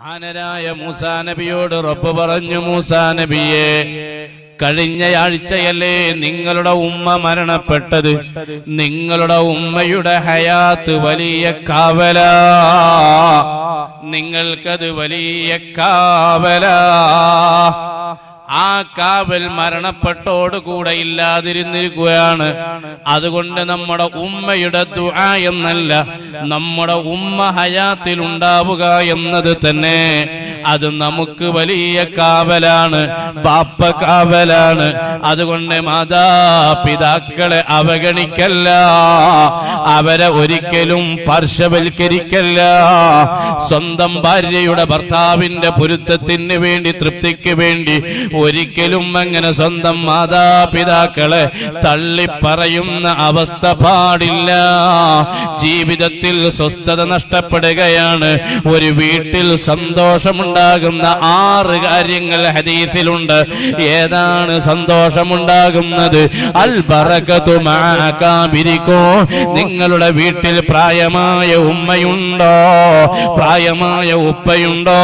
മഹാനരായ മൂസാ നബിയോട് റബ്ബ് പറഞ്ഞു മൂസാ നബിയെ കഴിഞ്ഞയാഴ്ചയല്ലേ നിങ്ങളുടെ ഉമ്മ മരണപ്പെട്ടത്. നിങ്ങളുടെ ഉമ്മയുടെ ഹയാത്ത് വലിയ കാവല. നിങ്ങൾക്കത് വലിയ കാവല. ആ കാവൽ മരണപ്പെട്ടോടുകൂടെ ഇല്ലാതിരുന്നിരിക്കുകയാണ്. അതുകൊണ്ട് നമ്മുടെ ഉമ്മയുടെ ദുആ എന്നല്ല നമ്മുടെ ഉമ്മ ഹയാത്തിൽ ഉണ്ടാവുക എന്നത് തന്നെ. അത് നമുക്ക് വലിയ കാവലാണ് ബാപ്പ കാവലാണ്. അതുകൊണ്ട് മാതാപിതാക്കളെ അവഗണിക്കല്ല അവരെ ഒരിക്കലും പാർശ്വവൽക്കരിക്കല്ല. സ്വന്തം ഭാര്യയുടെ ഭർത്താവിന്റെ പൊരുത്തത്തിന് വേണ്ടി തൃപ്തിക്ക് വേണ്ടി ഒരിക്കലും അങ്ങനെ സ്വന്തം മാതാപിതാക്കളെ തള്ളിപ്പറയുന്ന അവസ്ഥ പാടില്ല. ജീവിതത്തിൽ സ്വസ്ഥത നഷ്ടപ്പെടുകയാണ്. ഒരു വീട്ടിൽ സന്തോഷമുണ്ടാകുന്ന ആറ് കാര്യങ്ങൾ ഹദീസിലുണ്ട്. ഏതാണ് സന്തോഷമുണ്ടാകുന്നത്? അൽബറകത്തു മാകാബിരിക്കോ നിങ്ങളുടെ വീട്ടിൽ പ്രായമായ ഉമ്മയുണ്ടോ? പ്രായമായ ഉപ്പയുണ്ടോ?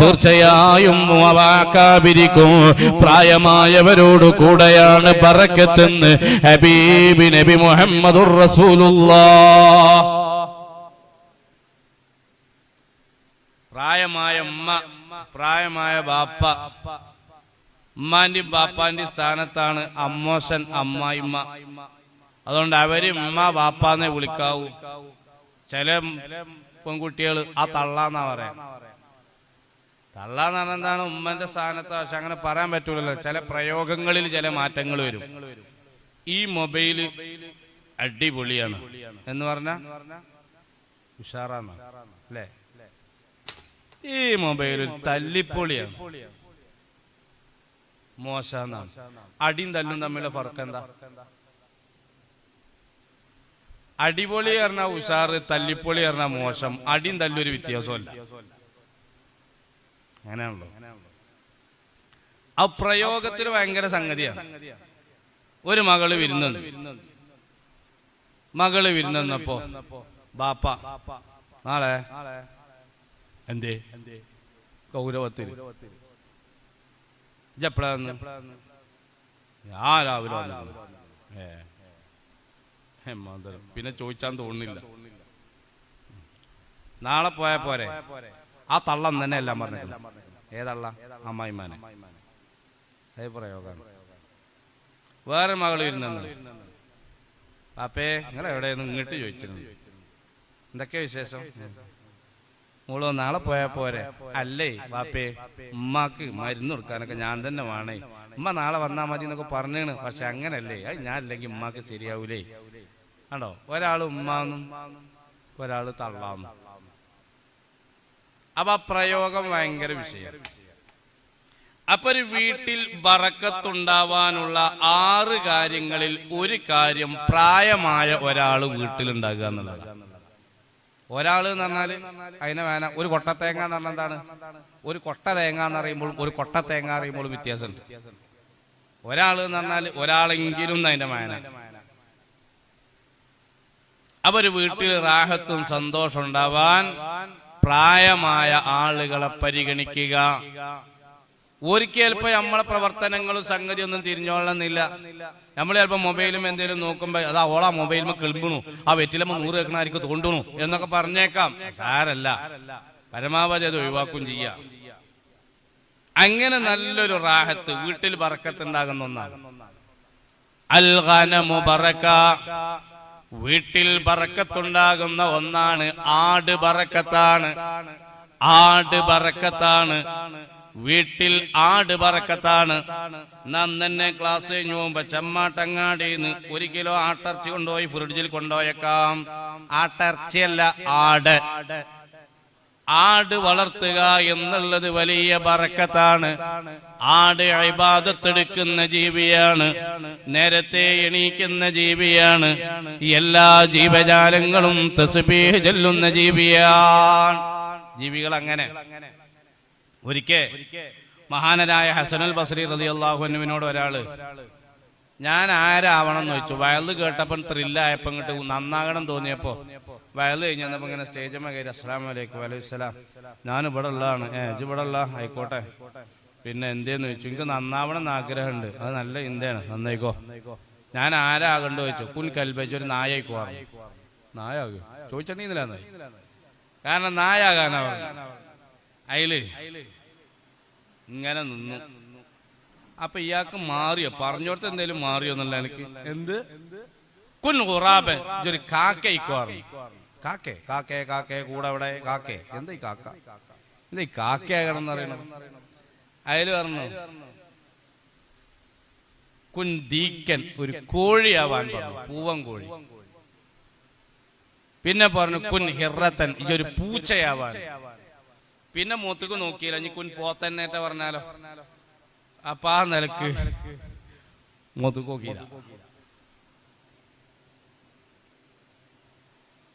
തീർച്ചയായും വാക്കാബിരിക്കും പ്രായമായവരോട് കൂടെയാണ് പറക്കത്തെന്ന് ഹബീബി നബി മുഹമ്മദുർ റസൂലുള്ളാ പ്രായമായ ഉമ്മ പ്രായമായ ബാപ്പ. ഉമ്മാന്റെയും ബാപ്പാന്റെയും സ്ഥാനത്താണ് അമ്മോശൻ അമ്മായിമ്മ. അതുകൊണ്ട് അവർ ഉമ്മ ബാപ്പാന്നെ വിളിക്കാവൂ. ചില പെൺകുട്ടികൾ ആ തള്ളാന്നാ പറയാം. തള്ളാന്ന് എന്താണ് ഉമ്മന്റെ സ്ഥാനത്ത് പക്ഷെ അങ്ങനെ പറയാൻ പറ്റൂലല്ലോ. ചില പ്രയോഗങ്ങളിൽ ചില മാറ്റങ്ങൾ വരും. ഈ മൊബൈൽ അടിപൊളിയാണ്. എന്ന് പറഞ്ഞ? ഉഷാറാണ് അല്ലേ? ഈ മൊബൈൽ തല്ലിപ്പൊളിയാണ്. മോശാന്നാണ്. അടിയും തല്ലും തമ്മിലെ ഫർക്ക് എന്താ അടിപൊളി പറഞ്ഞ ഉഷാറ് തല്ലിപ്പൊളി പറഞ്ഞ മോശം. അടിയും തല്ലൊരു വ്യത്യാസമല്ല അങ്ങനെയാണല്ലോ. ആ പ്രയോഗത്തിൽ ഭയങ്കര സംഗതിയാണ്. ഒരു മകൾ വിരുന്നു മകൾ വിരുന്നപ്പോ ബാപ്പ നാളെ എന്തേ? ഗൗരവത്തിൽ. ഇജെപ്പോഴാന്ന് ഞാൻ രാവിലെ പിന്നെ ചോദിച്ചാൻ തോന്നുന്നില്ല. നാളെ പോയാ പോരെ? ആ തള്ളം തന്നെ എല്ലാം പറഞ്ഞു ഏതള്ള? അമ്മായിമാനെ അതേ പ്രയോഗമാണ്. വേറെ മകൾ ഇരുന്നു പാപ്പേ നിങ്ങൾ എവിടെയെന്ന് ഇങ്ങോട്ട് ചോദിച്ചിരുന്നു. എന്തൊക്കെ വിശേഷം? മോളോ നാളെ പോയാ പോരെ? അല്ലേ ബാപ്പേ ഉമ്മാക്ക് മരുന്ന് കൊടുക്കാനൊക്കെ ഞാൻ തന്നെ വേണേ. ഉമ്മ നാളെ വന്നാ മതി എന്നൊക്കെ പറഞ്ഞേണ്. പക്ഷെ അങ്ങനല്ലേ. അത് ഞാൻ അല്ലെങ്കിൽ ഉമ്മാക്ക് ശരിയാവൂലേ. ആണോ? ഒരാൾ ഉമ്മാന്നും ഒരാൾ തള്ളാന്നും. അപ്പൊ ആ പ്രയോഗം ഭയങ്കര വിഷയം. അപ്പൊ ഒരു വീട്ടിൽ വറക്കത്തുണ്ടാവാനുള്ള ആറ് കാര്യങ്ങളിൽ ഒരു കാര്യം പ്രായമായ ഒരാൾ വീട്ടിലുണ്ടാകുക എന്നുള്ളതാണ്. ഒരാൾ എന്ന് പറഞ്ഞാൽ അതിനെ വേന ഒരു കൊട്ട തേങ്ങ എന്ന് പറഞ്ഞാൽ എന്താണ്? ഒരു കൊട്ട തേങ്ങ എന്ന് പറയുമ്പോഴും ഒരു കൊട്ട തേങ്ങ അറിയുമ്പോഴും വ്യത്യാസമുണ്ട്. ഒരാൾ എന്ന് പറഞ്ഞാൽ ഒരാളെങ്കിലും അതിന്റെ വേന. അപ്പൊ ഒരു വീട്ടിൽ റാഹത്തും സന്തോഷം ഉണ്ടാവാൻ പ്രായമായ ആളുകളെ പരിഗണിക്കുക. ഒരിക്കൽ ചിലപ്പോ നമ്മളെ പ്രവർത്തനങ്ങളും സംഗതി ഒന്നും തിരിഞ്ഞോളണമെന്നില്ല. നമ്മൾ ചിലപ്പോ മൊബൈലും എന്തെങ്കിലും നോക്കുമ്പോ അതാ ഓളാ മൊബൈലിൽ കിളിമ്പണു. ആ വെറ്റിലമ്മ നൂറ് വെക്കണായിരിക്കും തോണ്ടണു. എന്നൊക്കെ പറഞ്ഞേക്കാം. സാരല്ല. പരമാവധി അത് ഒഴിവാക്കും ചെയ്യാം. അങ്ങനെ നല്ലൊരു റാഹത്ത് വീട്ടിൽ ബറക്കത്തുണ്ടാകുന്ന ഒന്നാണ്. അൽ ഖനമു ബറക വീട്ടിൽ ബറക്കത്തുണ്ടാകുന്ന ഒന്നാണ് ആട് ബറക്കത്താണ്. ആട് ബറക്കത്താണ്. വീട്ടിൽ ആട് പറക്കത്താണ് നാം തന്നെ ക്ലാസ് കഴിഞ്ഞു പോകുമ്പോ ചെമ്മാട്ടങ്ങാടിന്ന് ഒരു കിലോ ആട്ടർച്ചി കൊണ്ടുപോയി ഫ്രിഡ്ജിൽ കൊണ്ടുപോയേക്കാം. ആട്ടർച്ചിയല്ല ആട്. ആട് വളർത്തുക എന്നുള്ളത് വലിയ പറക്കത്താണ് ആട് അഴിബാദത്തെടുക്കുന്ന ജീവിയാണ്. നേരത്തെ എണീക്കുന്ന ജീവിയാണ്. എല്ലാ ജീവജാലങ്ങളും തസ്ബീഹ് ചൊല്ലുന്ന ജീവിയാണ്. ജീവികൾ അങ്ങനെ. ഒരിക്കേ മഹാനരായ ഹസനുൽ ബസ്രി റളിയല്ലാഹു അൻഹുവിനോട് ഒരാൾ ഞാൻ ആരാവണം എന്ന് വെച്ചു വയൽ കേട്ടപ്പം ത്രില്ലായപ്പോ ഇങ്ങോട്ട് നന്നാകണം തോന്നിയപ്പോ വയൽ കഴിഞ്ഞ് വന്നപ്പോ ഇങ്ങനെ സ്റ്റേജമ്മ കയറി. അസ്സാം വലൈക്കും വലൈസ്ലാം ഞാൻ ഇവിടെ ഉള്ളതാണ്. ഏ ഇജ് ഇവിടെ ഉള്ള? ആയിക്കോട്ടെ. പിന്നെ എന്തേന്ന് ചോദിച്ചു. എനിക്ക് നന്നാവണം എന്ന് ആഗ്രഹമുണ്ട്. അത് നല്ല ഇന്ത്യയാണ് നന്നായിക്കോ. ഞാൻ ആരാകണ്ടോ ചോദിച്ചു. കുൻ കൽബച്ച് ഒരു നായായിക്കോ. നായാകോ? ചോദിച്ചിട്ടുണ്ടെങ്കിലാന്ന് കാരണം നായാകാനാ. അയിൽ? ഇങ്ങനെ നിന്നു. അപ്പൊ ഇയാൾക്ക് മാറിയോ? പറഞ്ഞോടത്ത് എന്തേലും മാറിയോ എന്നല്ല എനിക്ക് എന്ത്? കുൻ ഖുറാബൻ ഇതൊരു കാക്കയിക്കോ കാക്കേ കാക്കേ കാക്കേ കൂടെ അവിടെ കാക്കേ. എന്താ ഈ കാക്ക? എന്താ ഈ കാക്കയാകണം എന്ന് അറിയണം അയൽ പറഞ്ഞു കുൻ ദീക്കൻ ഒരു കോഴിയാവാൻ പറഞ്ഞു പൂവൻ കോഴി. പിന്നെ പറഞ്ഞു കുൻ ഹിറത്തൻ ഇതൊരു പൂച്ചയാവാൻ. പിന്നെ മൂത്തക്ക് നോക്കിയില്ല ഇനി കുൻ പോത്തന്നേറ്റ പറഞ്ഞാലോ? അപ്പൊ ആ നിലയ്ക്ക് മുതുകോക്കില്ല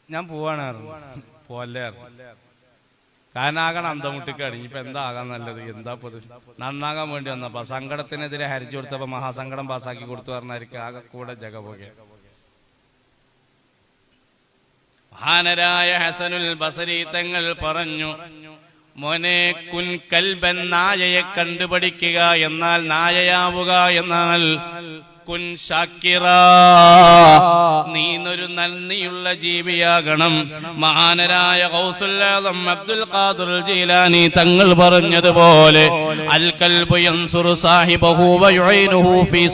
ഞാൻ പോവാണ് പോലെ കാരണം ആകണം അന്തമുട്ടിക്കാണ് ഇനിയിപ്പോ എന്താ ആകാൻ നല്ലത്? എന്താ പൊതു നന്നാകാൻ വേണ്ടി വന്നപ്പോ സങ്കടത്തിനെതിരെ ഹരിച്ചു കൊടുത്തപ്പോ മഹാസങ്കടം പാസ്സാക്കി കൊടുത്തു പറഞ്ഞായിരിക്കും ആകെ കൂടെ ജഗപോകെ മഹാനരായ ഹസനുൽ ബസരി തങ്ങൾ പറഞ്ഞു മോനെ കുൻ കൽബൻ നായയെ കണ്ടുപഠിക്കുക എന്നാൽ നായയാവുക എന്നാൽ കുൻ നീന്നൊരു നന്ദിയുള്ള ജീവിയാകണം. മഹാനരായ കൗസുല്ലാദം അബ്ദുൽ ഖാദിർ ജീലാനി തങ്ങൾ പറഞ്ഞതുപോലെ അൽ കൽബു സാഹിബഹു ഫീ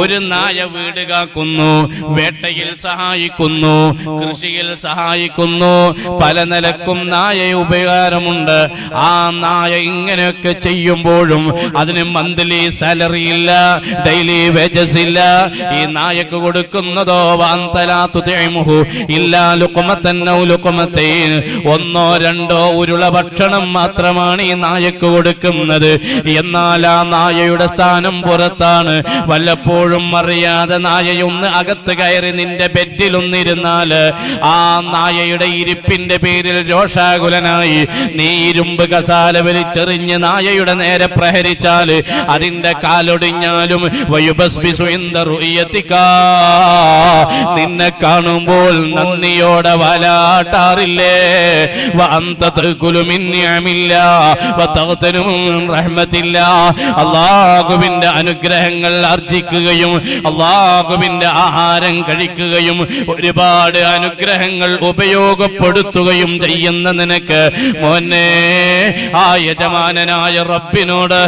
ഒരു നായ വീട് കാക്കുന്നു വേട്ടയിൽ സഹായിക്കുന്നു കൃഷിയിൽ സഹായിക്കുന്നു. പല നിലക്കും നായ ഉപകാരമുണ്ട്. ആ നായ ഇങ്ങനെയൊക്കെ ചെയ്യുമ്പോഴും അതിന് മന്ത്ലി സാലറി ഇല്ല ഡെയിലി വേജസ് ഇല്ല ഈ നായക്ക് കൊടുക്കുന്നതോ ഒന്നോ രണ്ടോ ഉരുള ഭക്ഷണം മാത്രമാണ് ഈ നായക്ക് കൊടുക്കുന്നത്. എന്നാൽ ആ നായയുടെ സ്ഥാനം പുറത്താണ്. വല്ലപ്പോഴും അറിയാതെ നായയൊന്ന് അകത്ത് കയറി നിന്റെ ബെഡിലൊന്നിരുന്നാൽ ആ നായയുടെ ഇരിപ്പിന്റെ പേരിൽ രോഷാകുലനായി. നീ ഇരുമ്പ് കസാല വലിച്ചെറിഞ്ഞ് നായയുടെ നേരെ പ്രഹരിച്ചാൽ അതിന്റെ കാലൊടിഞ്ഞാലും. നിന്നെ കാണുമ്പോൾ നന്ദിയോടെ വലാട്ടാറില്ലേ? അല്ലാഹുവിന്റെ അനുഗ്രഹങ്ങൾ അർജിക്കുകയും അള്ളാഹുവിന്റെ ആഹാരം കഴിക്കുകയും ഒരുപാട് അനുഗ്രഹങ്ങൾ ഉപയോഗപ്പെടുത്തുകയും ചെയ്യുന്ന നിനക്ക് മോനെ ആ യജമാനനായ റബ്ബിനോട്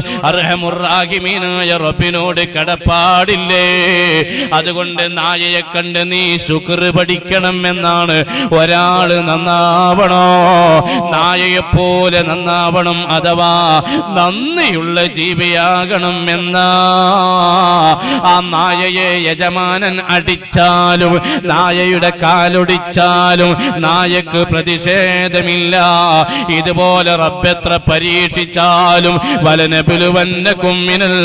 അർഹമുറാഹിമീനായ റബ്ബിനോട് കടപ്പാടില്ലേ? അതുകൊണ്ട് നായയെ കണ്ട് നീ ശുക്ർ പഠിക്കണം എന്നാണ് ഒരാൾ നന്നാവണോ? നായയെ പോലെ നന്നാവണം അഥവാ നന്ദിയുള്ള ജീവിയാകണം എന്നാ? ആ നായയെ യജമാനൻ അടിച്ചാലും നായയുടെ കാലൊടിച്ചാലും നായക്ക് പ്രതിഷേധമില്ല. ഇതുപോലെ റബ്ബെത്ര പരീക്ഷിച്ചാലും വലനബിലുവന്നക്കും മിനൽ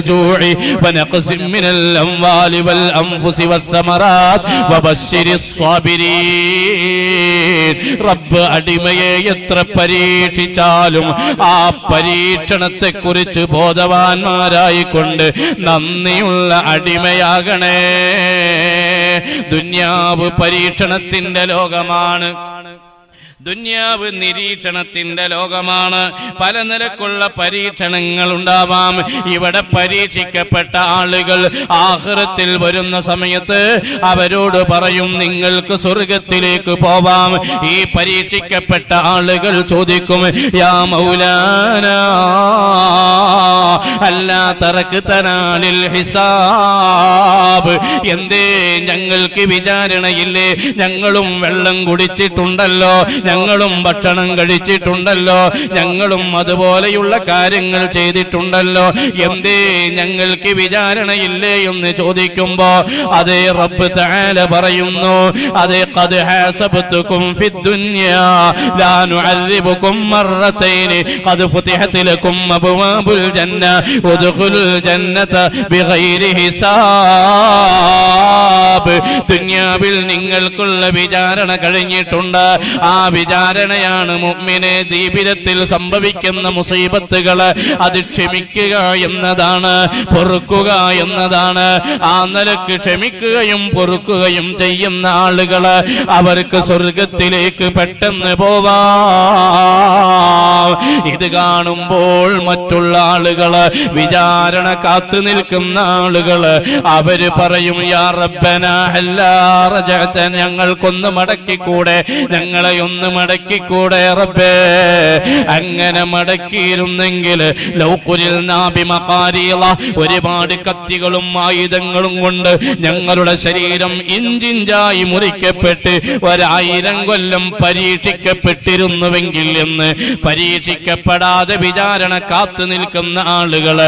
ജൂഇ വനഖസിം മിനൽ അംവാലി വൽ അൻഫുസി വസ്സമറാത്ത് വബശ്ശിരിസ് സ്വാബിരീൻ റബ്ബ് അടിമയെ എത്ര പരീക്ഷിച്ചാലും ആ പരീക്ഷണത്തെ കുറിച്ച് ബോധവാന്മാരായിക്കൊണ്ട് നന്ദിയുള്ള അടിമയാകണേ. ദുന്യാവ് പരീക്ഷണത്തിന്റെ ലോകമാണ്. ദുന്യാവ് നിരീക്ഷണത്തിന്റെ ലോകമാണ്. പല നിലക്കുള്ള പരീക്ഷണങ്ങൾ ഉണ്ടാവാം ഇവിടെ പരീക്ഷിക്കപ്പെട്ട ആളുകൾ ആഹൃത്തിൽ വരുന്ന സമയത്ത് അവരോട് പറയും നിങ്ങൾക്ക് സ്വർഗത്തിലേക്ക് പോവാം. ഈ പരീക്ഷിക്കപ്പെട്ട ആളുകൾ ചോദിക്കും യാ മൗലാന അല്ലാ തറക്ക് തനാലിൽ ഹിസാബ്. എന്തേ ഞങ്ങൾക്ക് വിചാരണയില്ലേ? ഞങ്ങളും വെള്ളം കുടിച്ചിട്ടുണ്ടല്ലോ. ഞങ്ങളും ഭക്ഷണം കഴിച്ചിട്ടുണ്ടല്ലോ. ഞങ്ങളും അതുപോലെയുള്ള കാര്യങ്ങൾ ചെയ്തിട്ടുണ്ടല്ലോ. എന്തേ ഞങ്ങൾക്ക് വിചാരണയില്ലേ എന്ന് ചോദിക്കുമ്പോ അതേ റബ്ബ് താല പറയുന്നു അതേ ഉദ്ഖുലുൽ ജന്നത ബിഗൈരി ഹിസാബ്. നിങ്ങൾക്കുള്ള വിചാരണ കഴിഞ്ഞിട്ടുണ്ട്. ആ വിചാരണയാണ് മുമ്മിനെ ജീവിതത്തിൽ സംഭവിക്കുന്ന മുസീബത്തുകൾ അത് ക്ഷമിക്കുക എന്നതാണ് പൊറുക്കുക എന്നതാണ്. ആ നിലയ്ക്ക് ക്ഷമിക്കുകയും പൊറുക്കുകയും ചെയ്യുന്ന ആളുകൾ അവർക്ക് സ്വർഗത്തിലേക്ക് പെട്ടെന്ന് പോവാം. ഇത് കാണുമ്പോൾ മറ്റുള്ള ആളുകൾ വിചാരണ കാത്തു നിൽക്കുന്ന ആളുകൾ അവർ പറയും യാ റബ്ബന എല്ലാ ഞങ്ങൾക്കൊന്ന് മടക്കിക്കൂടെ ഞങ്ങളെ ഒന്ന് മടക്കിക്കൂടെ റബ്ബേ. അങ്ങനെ മടക്കിയിരുന്നെങ്കിൽ ലൗക്കുരിൽ നാബി മഖാരീള ഒരുപാട് കത്തികളും ആയുധങ്ങളും കൊണ്ട് ഞങ്ങളുടെ ശരീരം ഇഞ്ചിഞ്ചായി മുറിക്കപ്പെട്ട് ഒരായിരം കൊല്ലം പരീക്ഷിക്കപ്പെട്ടിരുന്നുവെങ്കിൽ എന്ന് പരീക്ഷിക്കപ്പെടാതെ വിചാരണ കാത്തു നിൽക്കുന്ന ആളുകൾ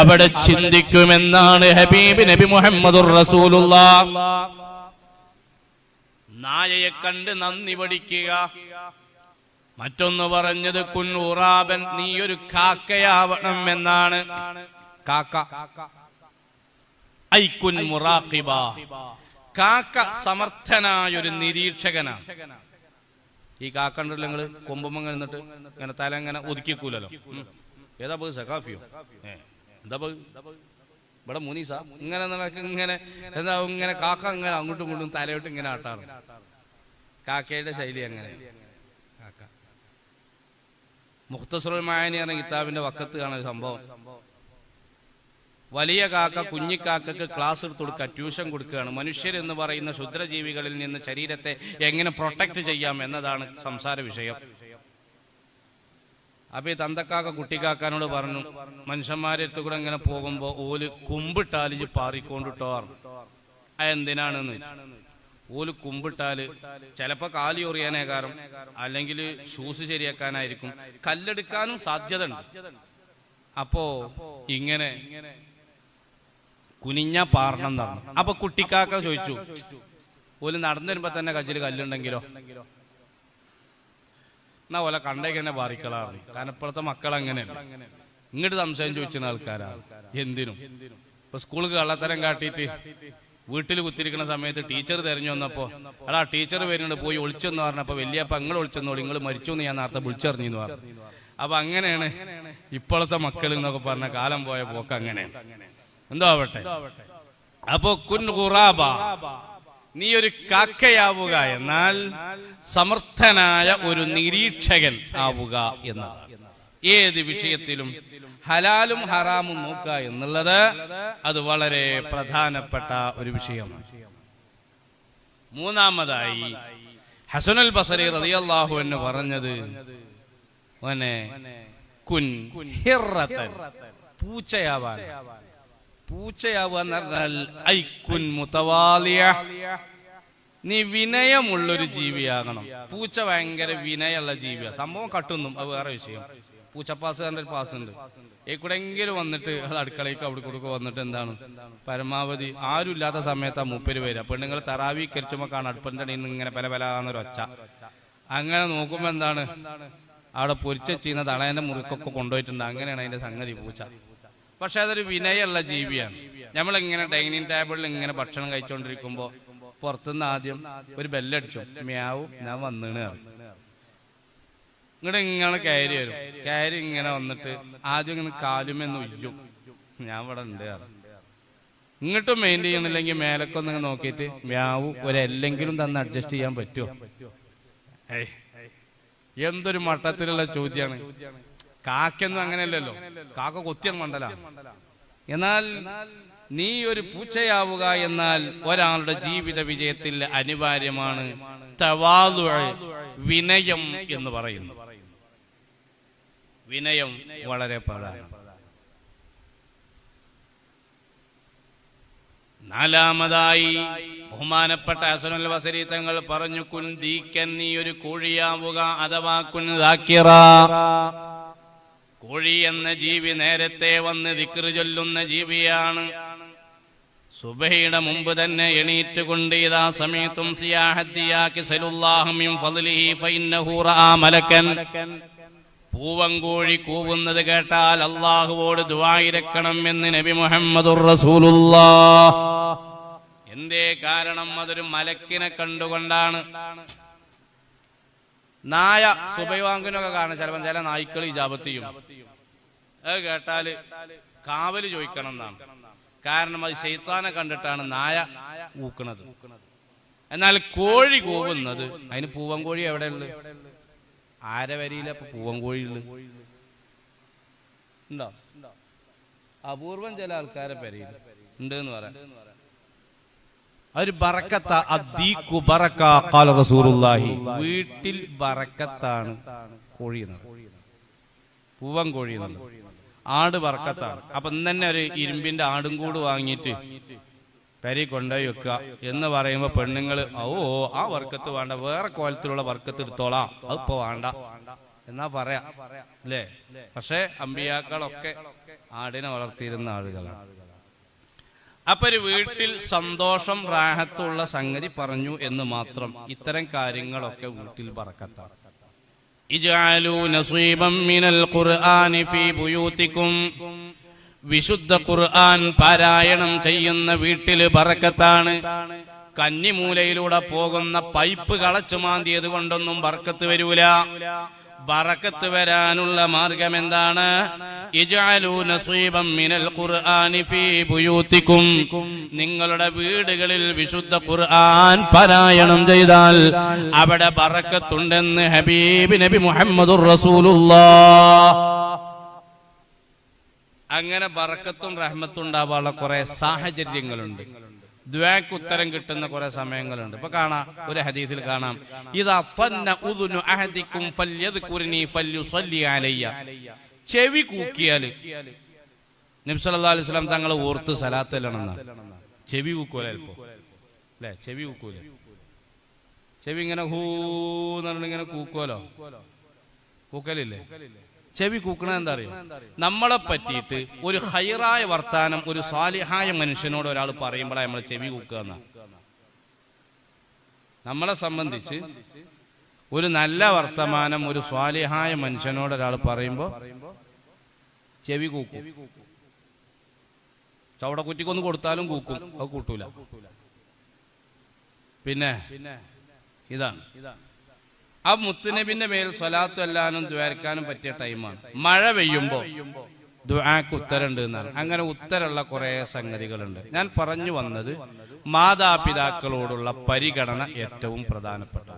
അവിടെ ചിന്തിക്കുമെന്നാണ് ഹബീബ് നബി മുഹമ്മദുർ റസൂലുള്ള. നായയെ കണ്ട് നന്ദി പഠിക്കുക. മറ്റൊന്ന് പറഞ്ഞത് കുൻ ഉറാബൻ നീ ഒരു കാക്കയാവണം എന്നാണ്. കാക്ക. മുറാഖിബ. കാക്ക സമർത്ഥനായ ഒരു നിരീക്ഷകനാണ്. ഈ കാക്ക ഉണ്ടല്ലോ നിങ്ങൾ? കൊമ്പുമ്പങ്ങ നിന്നിട്ട് ഇങ്ങനെ തല ഇങ്ങനെ ഒതുക്കിക്കൂലല്ലോ. ഏതാ പോയി സഖാഫിയോ? എന്താ പോയി ഇവിടെ മുനീസ. ഇങ്ങനെ നടക്ക് ഇങ്ങനെ എന്താ ഇങ്ങനെ കാക്ക ഇങ്ങനെ അങ്ങോട്ടും ഇങ്ങോട്ടും തലയോട്ട് ഇങ്ങനെ ആട്ടാറ്. കാക്കയുടെ ശൈലി അങ്ങനെ. കാക്ക. മുഖ്തസുറുൽ എന്ന കിതാബിന്റെ വക്കത്ത് കാണുന്ന സംഭവം. വലിയ കാക്ക കുഞ്ഞിക്കാക്കക്ക് ക്ലാസ് എടുത്ത് കൊടുക്കുക ട്യൂഷൻ കൊടുക്കുകയാണ്. മനുഷ്യർ എന്ന് പറയുന്ന ക്ഷുദ്രജീവികളിൽ നിന്ന് ശരീരത്തെ എങ്ങനെ പ്രൊട്ടക്ട് ചെയ്യാം എന്നതാണ് സംസാര വിഷയം. അപ്പൊ ഈ തന്തക്കാക്ക കുട്ടിക്കാക്കാനോട് പറഞ്ഞു മനുഷ്യന്മാരെ കൂടെ ഇങ്ങനെ പോകുമ്പോ ഓൽ കുമ്പിട്ടാലിജ് പാറിക്കൊണ്ടിട്ടോ അതെന്തിനാണെന്ന് വെച്ചു ഓൽ കുമ്പിട്ടാൽ ചിലപ്പോ കാലി ഒറിയാനേ കാരണം അല്ലെങ്കിൽ ഷൂസ് ശരിയാക്കാനായിരിക്കും. കല്ലെടുക്കാനും സാധ്യത ഉണ്ട് അപ്പോ ഇങ്ങനെ കുനിഞ്ഞ പാറണം എന്നാണ് അപ്പൊ കുട്ടിക്കാക്ക ചോദിച്ചു ഓൽ നടന്നു വരുമ്പോ തന്നെ കച്ചിൽ കല്ലുണ്ടെങ്കിലോ? എന്നാ പോലെ കണ്ടേക്ക് തന്നെ ബാധിക്കളാണ് കാരണം ഇപ്പോഴത്തെ മക്കൾ അങ്ങനെയല്ല ഇങ്ങോട്ട് സംശയം ചോദിച്ചിരുന്ന ആൾക്കാരാണ് എന്തിനും? ഇപ്പൊ സ്കൂളിൽ കള്ളത്തരം കാട്ടിയിട്ട് വീട്ടിൽ കുത്തിരിക്കുന്ന സമയത്ത് ടീച്ചർ തെരഞ്ഞു വന്നപ്പോ അടാ ടീച്ചർ വരുന്നുണ്ട് പോയി ഒളിച്ചെന്ന് പറഞ്ഞപ്പോ വലിയപ്പ നിങ്ങൾ ഒളിച്ചെന്നോളി നിങ്ങൾ മരിച്ചു എന്ന് ഞാൻ നേരത്തെ വിളിച്ചറിഞ്ഞു പറഞ്ഞു. അപ്പൊ അങ്ങനെയാണ് ഇപ്പോഴത്തെ മക്കൾ എന്നൊക്കെ പറഞ്ഞ കാലം പോയ പോക്ക് അങ്ങനെയാണ്. എന്തോ ആവട്ടെ? അപ്പൊ കുൻ ഖുറാബ നീ ഒരു കാക്കയാവുക എന്നാൽ സമർത്ഥനായ ഒരു നിരീക്ഷകൻ ആവുക എന്നതാണ് ഏത് വിഷയത്തിലും ഹലാലും ഹറാമും നോക്കുക എന്നുള്ളത് അത് വളരെ പ്രധാനപ്പെട്ട ഒരു വിഷയമാണ്. മൂന്നാമതായി ഹസനുൽ ബസരി റതിയല്ലാഹു എന്ന് പറഞ്ഞത് കുൻ പൂച്ചയാവാൻ. പൂച്ചയാവുക നീ വിനയമുള്ളൊരു ജീവിയാകണം. പൂച്ച ഭയങ്കര വിനയുള്ള ജീവിയാണ് സംഭവം കട്ടുന്നു. അത് വേറെ വിഷയം. പൂച്ച പാസ് ഒരു പാസ് ഉണ്ട്. എക്കുടെങ്കിലും വന്നിട്ട് അത് അടുക്കളയ്ക്ക് അവിടെ കൊടുക്കുക വന്നിട്ട് എന്താണ്? പരമാവധി ആരും ഇല്ലാത്ത സമയത്ത് ആ മുപ്പര് വരിക. പെണ്ണുങ്ങൾ തറാവി കരിച്ചുമ്പോ കാണാം അടുപ്പിന്റെ അടിയിൽ ഇങ്ങനെ പല പലാന്നൊരു ഒച്ച. അങ്ങനെ നോക്കുമ്പോ എന്താണ്? അവിടെ പൊരിച്ച ചെയ്യുന്ന തളയന്റെ മുറിക്കൊക്കെ കൊണ്ടുപോയിട്ടുണ്ട്. അങ്ങനെയാണ് അതിന്റെ സംഗതി പൂച്ച. പക്ഷെ അതൊരു വിനയുള്ള ജീവിയാണ്. നമ്മൾ ഇങ്ങനെ ഡൈനിങ് ടേബിളിൽ ഇങ്ങനെ ഭക്ഷണം കഴിച്ചോണ്ടിരിക്കുമ്പോ പുറത്തുനിന്ന് ആദ്യം ഒരു ബെല്ലടിച്ചു. മ്യാവും ഞാൻ വന്നിണ് ഇങ്ങോട്ട് ഇങ്ങനെ കയറി വരും. കയറി ഇങ്ങനെ വന്നിട്ട് ആദ്യം ഇങ്ങനെ കാലുമെന്ന് ഉയ്യും. ഞാൻ ഇവിടെ ഉണ്ട്. ഇങ്ങോട്ടും മെയിൻ ചെയ്യണില്ലെങ്കിൽ മേലൊക്കെ ഒന്ന് നോക്കിയിട്ട് മ്യാവും ഒരെല്ലെങ്കിലും തന്ന് അഡ്ജസ്റ്റ് ചെയ്യാൻ പറ്റുമോ? എന്തൊരു മട്ടത്തിലുള്ള ചോദ്യമാണ് കാക്കൊന്നും അങ്ങനെയല്ലല്ലോ. കാക്ക കൊത്തിയൻ മണ്ടല. എന്നാൽ നീ ഒരു പൂച്ചയാവുക എന്നാൽ ഒരാളുടെ ജീവിത വിജയത്തിൽ അനിവാര്യമാണ് വിനയം എന്ന് പറയുന്നു. വിനയം വളരെ പ്രധാന. നാലാമതായി ബഹുമാനപ്പെട്ട അസുനൽ വസരി തങ്ങൾ പറഞ്ഞു കുൻ ദീക്കൻ നീ ഒരു കോഴിയാവുക അഥവാ കുൻ ദാക്കിറ. കോഴി എന്ന ജീവി നേരത്തെ വന്ന് ദിക്റ് ചൊല്ലുന്ന ജീവിയാണ്. സുബഹയുടെ മുമ്പ് തന്നെ എണീറ്റുകൊണ്ട് ഇതാ സമയത്തും പൂവങ്കോഴി കൂവുന്നത് കേട്ടാൽ അള്ളാഹുവോട് ദുവായിരക്കണം എന്ന് നബി മുഹമ്മദുർ റസൂലുല്ലാ എന്തേ കാരണം അതൊരു മലക്കിനെ കണ്ടുകൊണ്ടാണ്. നായ സുബൈവാങ്കിനൊക്കെ കാണാൻ ചിലപ്പോൾ ചില നായ്ക്കൾ ഇജാബത്ത് ചെയ്യും. അത് കേട്ടാൽ കാവൽ ചോദിക്കണം എന്നാണ് കാരണം അത് ശൈത്താനെ കണ്ടിട്ടാണ് നായ ഊക്കണത്. എന്നാൽ കോഴി കൂവുന്നത് അതിന് പൂവൻ കോഴി ഉള്ളു ആരെ വരിയില്ല അപ്പൊ പൂവൻ കോഴി ഉള്ളത് ഉണ്ടോ? അപൂർവം ചില ആൾക്കാരെ പെരയിൽ ഉണ്ട് എന്ന് പറയാം. ഒരു ബറക്കത്ത. അദ്ദീഖു ബറക്ക ഖാല റസൂലുള്ളാഹി. വീട്ടിൽ ബറക്കത്താണ് കോഴി എന്നത്. പൂവൻ കോഴി ആട് വറക്കത്താണ്. അപ്പൊ ഇന്ന് തന്നെ ഒരു ഇരുമ്പിന്റെ ആടും കൂട് വാങ്ങിയിട്ട് പെരി കൊണ്ടുപോയി വെക്കുക എന്ന് പറയുമ്പോ പെണ്ണുങ്ങൾ ഓ ആ വർക്കത്ത് വേണ്ട. വേറെ കോലത്തിലുള്ള വർക്കത്ത് എടുത്തോളാം. അതിപ്പോ വേണ്ട. എന്നാ പറയാ. അല്ലേ പക്ഷെ അമ്പിയാക്കളൊക്കെ ആടിനെ വളർത്തിയിരുന്ന ആളുകളാണ്. അപ്പൊ ഒരു വീട്ടിൽ സന്തോഷം റാഹത്തുള്ള സംഗതി പറഞ്ഞു എന്ന് മാത്രം ഇത്തരം കാര്യങ്ങളൊക്കെ വീട്ടിൽ പറക്കത്താണ്. വിശുദ്ധ ഖുർആൻ പാരായണം ചെയ്യുന്ന വീട്ടിൽ ബറക്കത്താണ്. കന്നിമൂലയിലൂടെ പോകുന്ന പൈപ്പ് കളച്ചു മാന്തിയത് കൊണ്ടൊന്നും ബർക്കത്ത് വരൂല. ബറക്കത്ത് വരാനുള്ള മാർഗം എന്താണ് നിങ്ങളുടെ വീടുകളിൽ വിശുദ്ധ ഖുർആൻ പാരായണം ചെയ്താൽ അവിടെ ബറക്കത്തുണ്ടെന്ന് ഹബീബ് നബി റസൂലുള്ളാഹ്. അങ്ങനെ ബറക്കത്തും റഹ്മത്തും ഉണ്ടാവാനുള്ള കുറെ സാഹചര്യങ്ങളുണ്ട്. ദ്വാക്ക് ഉത്തരം കിട്ടുന്ന കുറെ സമയങ്ങളുണ്ട്. ഇപ്പൊ കാണാം ഒരു ഹദീസിൽ കാണാം. ചെവി കൂക്കിയാൽ നബി സല്ലല്ലാഹു അലൈഹി വസല്ലം തങ്ങളെ ഓർത്ത് സലാത്തല്ലെന്നാ ചെവി കൂക്കൂല അല്പോ അല്ലേ? ചെവി കൂക്കൂല. ചെവി ഇങ്ങനെ ഹൂ എന്ന് ഇങ്ങനെ കൂക്കോലോ കൂക്കലില്ലേ? ചെവി കൂക്കണ എന്താ അറിയോ? നമ്മളെ പറ്റിയിട്ട് ഒരു ഹൈറായ വർത്താനം ഒരു സാലിഹായ മനുഷ്യനോട് ഒരാൾ പറയുമ്പോഴാണ് നമ്മൾ ചെവി കൂക്കുക എന്നാ. നമ്മളെ സംബന്ധിച്ച് ഒരു നല്ല വർത്തമാനം ഒരു സ്വാലിഹായ മനുഷ്യനോട് ഒരാൾ പറയുമ്പോൾ ചെവി കൂക്കും. ചവടക്കുറ്റിക്കൊന്ന് കൊടുത്താലും കൂക്കും. അത് കൂട്ടൂല. പിന്നെ ഇതാണ് ഇതാണ്. ആ മുത്തുനബിന്റെ മേൽ സ്വലാത്തു അല്ലാനും ദ്വാരക്കാനും പറ്റിയ ടൈമാണ്. മഴ പെയ്യുമ്പോ ദുആക്ക് ഉത്തരണ്ട് എന്നാണ്. അങ്ങനെ ഉത്തരമുള്ള കുറെ സംഗതികളുണ്ട്. ഞാൻ പറഞ്ഞു വന്നത് മാതാപിതാക്കളോടുള്ള പരിഗണന ഏറ്റവും പ്രധാനപ്പെട്ട